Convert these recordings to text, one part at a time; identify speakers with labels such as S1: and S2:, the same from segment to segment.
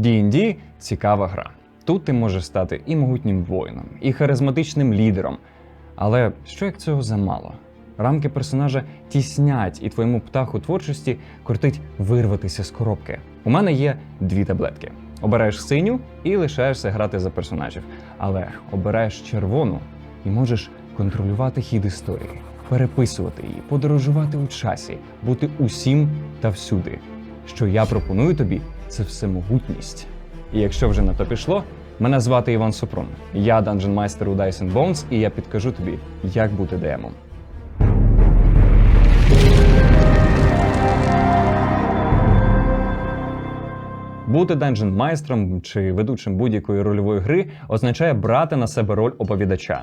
S1: D&D – цікава гра. Тут ти можеш стати і могутнім воїном, і харизматичним лідером. Але що як цього замало? Рамки персонажа тіснять, і твоєму птаху творчості кортить вирватися з коробки. У мене є дві таблетки. Обираєш синю і лишаєшся грати за персонажів. Але обираєш червону і можеш контролювати хід історії, переписувати її, подорожувати у часі, бути усім та всюди. Що я пропоную тобі, це всемогутність. І якщо вже на то пішло, мене звати Іван Супрун. Я данжен майстер у Dyson Bones, і я підкажу тобі, як бути демом. Бути данжен майстром чи ведучим будь-якої рольової гри означає брати на себе роль оповідача.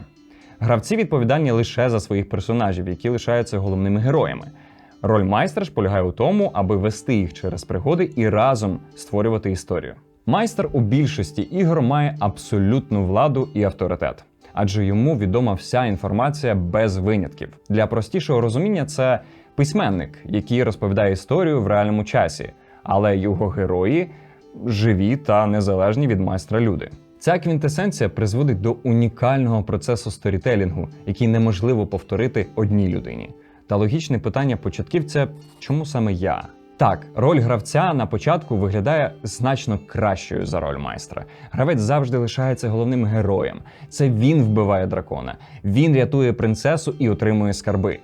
S1: Гравці відповідальні лише за своїх персонажів, які лишаються головними героями. Роль майстра ж полягає у тому, аби вести їх через пригоди і разом створювати історію. Майстер у більшості ігор має абсолютну владу і авторитет, адже йому відома вся інформація без винятків. Для простішого розуміння це письменник, який розповідає історію в реальному часі, але його герої живі та незалежні від майстра люди. Ця квінтесенція призводить до унікального процесу сторітелінгу, який неможливо повторити одній людині. Та логічне питання початківця чому саме я? Так, роль гравця на початку виглядає значно кращою за роль майстра. Гравець завжди лишається головним героєм. Це він вбиває дракона, він рятує принцесу і отримує скарби.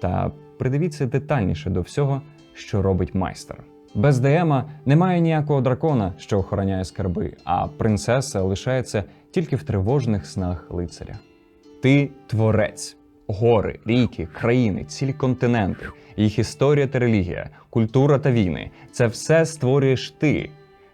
S1: Та придивіться детальніше до всього, що робить майстер. Без ДМа немає ніякого дракона, що охороняє скарби, а принцеса лишається тільки в тривожних снах лицаря. Ти творець. Гори, ріки, країни, цілі континенти, їх історія та релігія, культура та війни це все створюєш ти.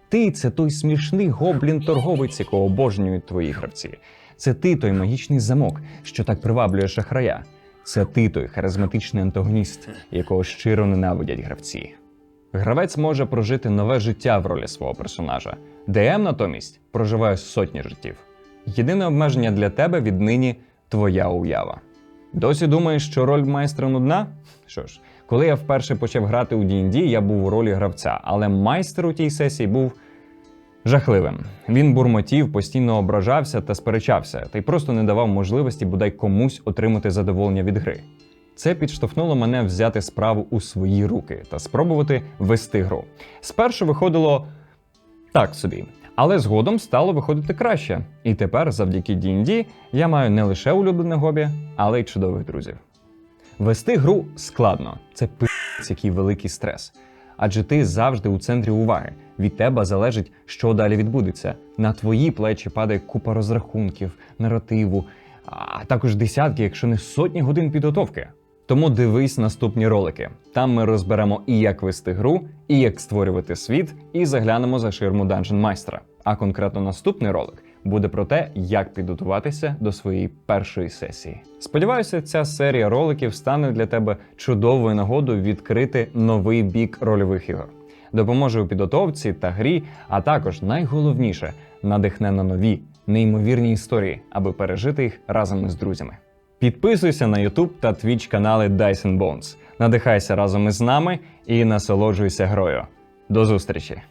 S1: Ти це той смішний гоблін-торговець, якого обожнюють твої гравці. Це ти той магічний замок, що так приваблює шахрая. Це ти той харизматичний антагоніст, якого щиро ненавидять гравці. Гравець може прожити нове життя в ролі свого персонажа. ДМ натомість проживає сотні життів. Єдине обмеження для тебе віднині твоя уява. Досі думаєш, що роль майстра нудна? Що ж, коли я вперше почав грати у D&D, я був у ролі гравця, але майстер у тій сесії був жахливим. Він бурмотів, постійно ображався та сперечався, та й просто не давав можливості бодай комусь отримати задоволення від гри. Це підштовхнуло мене взяти справу у свої руки та спробувати вести гру. Спершу виходило так собі, але згодом стало виходити краще. І тепер, завдяки D&D, я маю не лише улюблене хобі, але й чудових друзів. Вести гру складно, це пи***ць, який великий стрес. Адже ти завжди у центрі уваги. Від тебе залежить, що далі відбудеться. На твої плечі падає купа розрахунків, наративу, а також десятки, якщо не сотні годин підготовки. Тому дивись наступні ролики. Там ми розберемо і як вести гру, і як створювати світ, і заглянемо за ширму Dungeon майстра. А конкретно наступний ролик буде про те, як підготуватися до своєї першої сесії. Сподіваюся, ця серія роликів стане для тебе чудовою нагодою відкрити новий бік рольових ігор. Допоможе у підготовці та грі, а також найголовніше надихне на нові неймовірні історії, аби пережити їх разом із друзями. Підписуйся на YouTube та Twitch канали Dyson Bones. Надихайся разом із нами і насолоджуйся грою. До зустрічі!